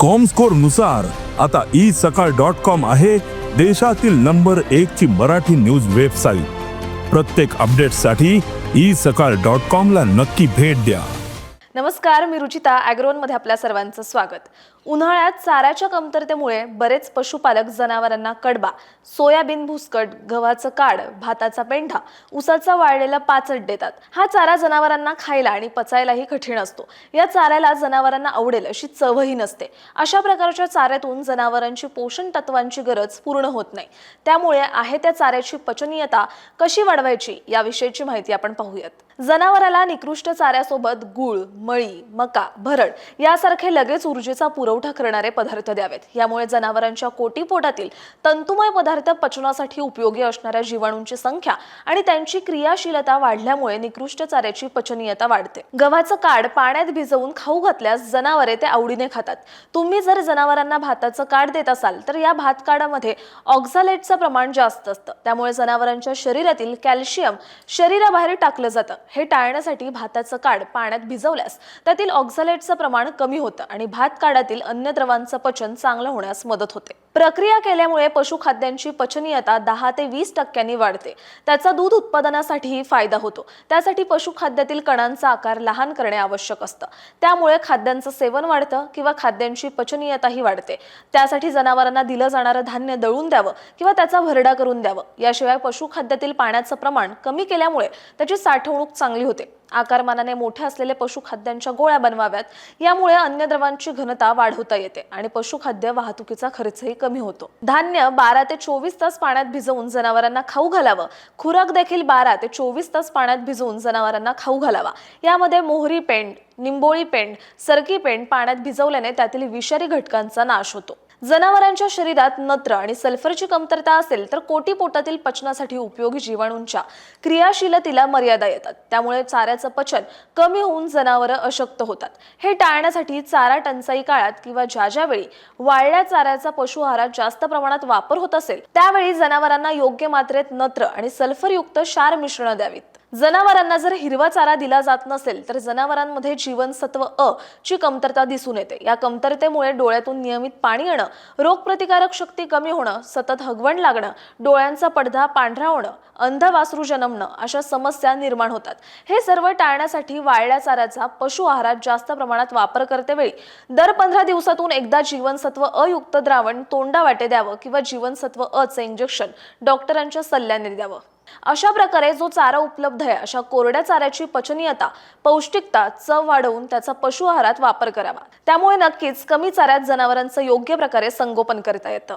कॉमस्कोरनुसार आता ई सकाळ dot com आहे देशातील नंबर एक ची मराठी न्यूज वेबसाईट प्रत्येक अपडेटसाठी ई सकाळ डॉट कॉम ला नक्की भेट द्या. नमस्कार मी रुचिता ॲग्रोनमध्ये आपल्या सर्वांचं स्वागत. उन्हाळ्यात चाऱ्याच्या कमतरतेमुळे बरेच पशुपालक जनावरांना कडबा सोयाबीन भुसकट गव्हाचं काड भाताचा पेंढा उसाचा वाळलेला पाचट देतात. हा चारा जनावरांना खायला आणि पचायलाही कठीण असतो. या चाऱ्याला जनावरांना आवडेल अशी चवही नसते. अशा प्रकारच्या चाऱ्यातून जनावरांची पोषण तत्वांची गरज पूर्ण होत नाही. त्यामुळे आहे त्या चाऱ्याची पचनीयता कशी वाढवायची याविषयीची माहिती आपण पाहूयात. जनावराला निकृष्ट चाऱ्यासोबत गुळ मळी मका भरड यासारखे लगेच ऊर्जेचा पुरवठा करणारे पदार्थ द्यावेत. यामुळे जनावरांच्या कोटीपोटातील तंतुमय पदार्थ पचनासाठी उपयोगी असणाऱ्या जीवाणूंची संख्या आणि त्यांची क्रियाशीलता वाढल्यामुळे निकृष्ट चाऱ्याची पचनीयता वाढते. गव्हाचं काड पाण्यात भिजवून खाऊ घातल्यास जनावरे ते आवडीने खातात. तुम्ही जर जनावरांना भाताचं काड देत असाल तर या भात काडामध्ये ऑक्झालेटचं प्रमाण जास्त असतं. त्यामुळे जनावरांच्या शरीरातील कॅल्शियम शरीराबाहेर टाकलं जातं. हे टाळण्यासाठी भाताचं काड पाण्यात भिजवल्यास त्यातील ऑक्झालेटचं प्रमाण कमी होतं आणि भात काडातील अन्य द्रवांचं पचन चांगलं होण्यास मदत होते. प्रक्रिया केल्यामुळे पशुखाद्यांची पचनीयता दहा ते वीस टक्क्यांनी वाढते. त्याचा दूध उत्पादनासाठीही फायदा होतो. त्यासाठी पशुखाद्यातील कणांचा आकार लहान करणे आवश्यक असतं. त्यामुळे खाद्यांचं सेवन वाढतं किंवा खाद्यांची पचनीयताही वाढते. त्यासाठी जनावरांना दिलं जाणारं धान्य दळून द्यावं किंवा त्याचा भरडा करून द्यावं. याशिवाय पशुखाद्यातील पाण्याचं प्रमाण कमी केल्यामुळे त्याची साठवणूक चांगली होते. आकारमानाने मोठे असलेले पशुखाद्यांच्या गोळ्या बनवाव्यात. यामुळे अन्य द्रवांची घनता वाढवता येते आणि पशुखाद्य वाहतुकीचा खर्चही कमी कमी होतो. धान्य बारा ते चोवीस तास पाण्यात भिजवून जनावरांना खाऊ घालावं. खुराक देखील बारा ते चोवीस तास पाण्यात भिजवून जनावरांना खाऊ घालावा. यामध्ये मोहरी पेंड निंबोळी पेंड सरकी पेंड पाण्यात भिजवल्याने त्यातील विषारी घटकांचा नाश होतो. जनावरांच्या शरीरात नत्र आणि सल्फरची कमतरता असेल तर कोटी पोटातील पचनासाठी उपयोगी जीवाणूंच्या क्रियाशीलतेला मर्यादा येतात. त्यामुळे चाऱ्याचं पचन कमी होऊन जनावरं अशक्त होतात. हे टाळण्यासाठी चारा टंचाई काळात किंवा ज्या ज्यावेळी वाळल्या चाऱ्याचा पशुहारात जास्त प्रमाणात वापर होत असेल त्यावेळी जनावरांना योग्य मात्रेत नत्र आणि सल्फरयुक्त क्षार मिश्रण द्यावीत. जनावरांना जर हिरवा चारा दिला जात नसेल तर जनावरांमध्ये जीवनसत्व अ ची कमतरता दिसून येते. या कमतरतेमुळे डोळ्यातून नियमित पाणी येणं रोगप्रतिकारक शक्ती कमी होणं सतत हगवण लागणं डोळ्यांचा पडदा पांढरा होणं अंधवासरू जन्मणं अशा समस्या निर्माण होतात. हे सर्व टाळण्यासाठी वाळल्या चाऱ्याचा पशु आहारात जास्त प्रमाणात वापर करतेवेळी दर पंधरा दिवसातून एकदा जीवनसत्व अयुक्त द्रावण तोंडावाटे द्यावं किंवा जीवनसत्व अ चे इंजेक्शन डॉक्टरांच्या सल्ल्याने द्यावं. अशा प्रकारे जो चारा उपलब्ध आहे अशा कोरड्या चाऱ्याची पचनीयता पौष्टिकता चव वाढवून त्याचा पशु आहारात वापर करावा. त्यामुळे नक्कीच कमी चाऱ्यात जनावरांचं योग्य प्रकारे संगोपन करता येतं.